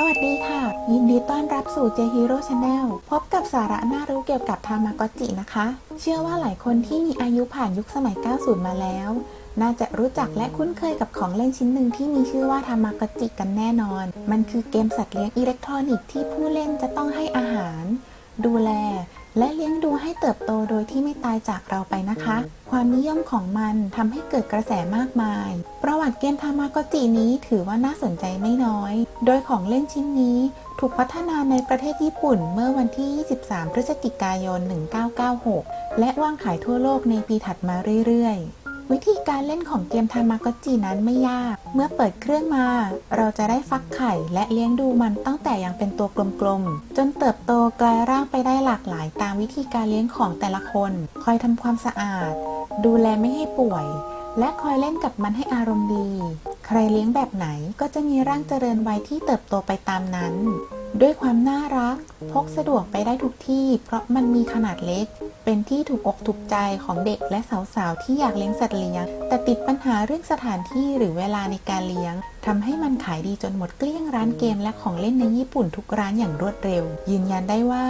สวัสดีค่ะ ยินดีต้อนรับสู่ J Hero Channel พบกับสาระน่ารู้เกี่ยวกับทามากอจินะคะ เชื่อว่าหลายคนที่มีอายุผ่านยุคสมัย 90 มาแล้ว น่าจะรู้จักและคุ้นเคยกับของเล่นชิ้นหนึ่งที่มีชื่อว่าทามากอจิกันแน่นอน มันคือเกมสัตว์เลี้ยงอิเล็กทรอนิกส์ที่ผู้เล่นจะต้องให้อาหาร ดูแล และเลี้ยงดูให้เติบโตโดยที่ไม่ตายจากเราไปนะคะ ความนิยมของมันทำให้เกิดกระแสมากมาย ประวัติเกมทามากจินี้ถือว่าน่าสนใจไม่น้อย โดยของเล่นชิ้นนี้ถูกพัฒนาในประเทศญี่ปุ่นเมื่อวันที่ 23 พฤศจิกายน 1996 และวางขายทั่วโลกในปีถัดมาเรื่อยๆ วิธีการเล่นของเกมทามากอจินั้นไม่ยาก เมื่อเปิดเครื่องมา เราจะได้ฟักไข่และเลี้ยงดูมันตั้งแต่ยังเป็นตัวกลมๆ จนเติบโตกลายร่างไปได้หลากหลายตามวิธีการเลี้ยงของแต่ละคน คอยทำความสะอาด ดูแลไม่ให้ป่วย และคอยเล่นกับมันให้อารมณ์ดี ใครเลี้ยงแบบไหนก็จะมีร่างเจริญวัยที่เติบโตไปตามนั้น ด้วยความน่ารัก พกสะดวกไปได้ทุกที่ เพราะมันมีขนาดเล็ก เป็นที่ถูกอกถูกใจของเด็กและสาวๆ ที่อยากเลี้ยงสัตว์เลี้ยง แต่ติดปัญหาเรื่องสถานที่หรือเวลาในการเลี้ยงทำให้มันขายดีจนหมดเกลี้ยงร้านเกมและของเล่นในญี่ปุ่นทุกร้านอย่างรวดเร็ว ยืนยันได้ว่า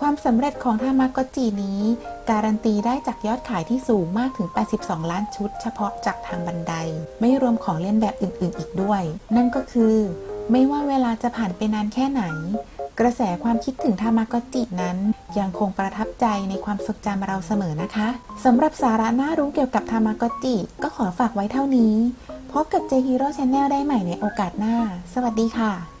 ความสำเร็จของทามากอจินี้ การันตีได้จากยอดขายที่สูงมากถึง 82 ล้านชุด เฉพาะจากทางบันได ไม่รวมของเล่นแบบอื่นๆ อีกด้วย นั่นก็คือ ไม่ว่าเวลาจะผ่านไปนานแค่ไหน กระแสความคิดถึงทามากอจินั้นยังคงประทับใจในความทรงจำเราเสมอนะคะสำหรับสาระน่ารู้เกี่ยวกับทามากอจิก็ขอฝากไว้เท่านี้ พบกับ J Hero Channel ได้ใหม่ในโอกาสหน้า สวัสดีค่ะ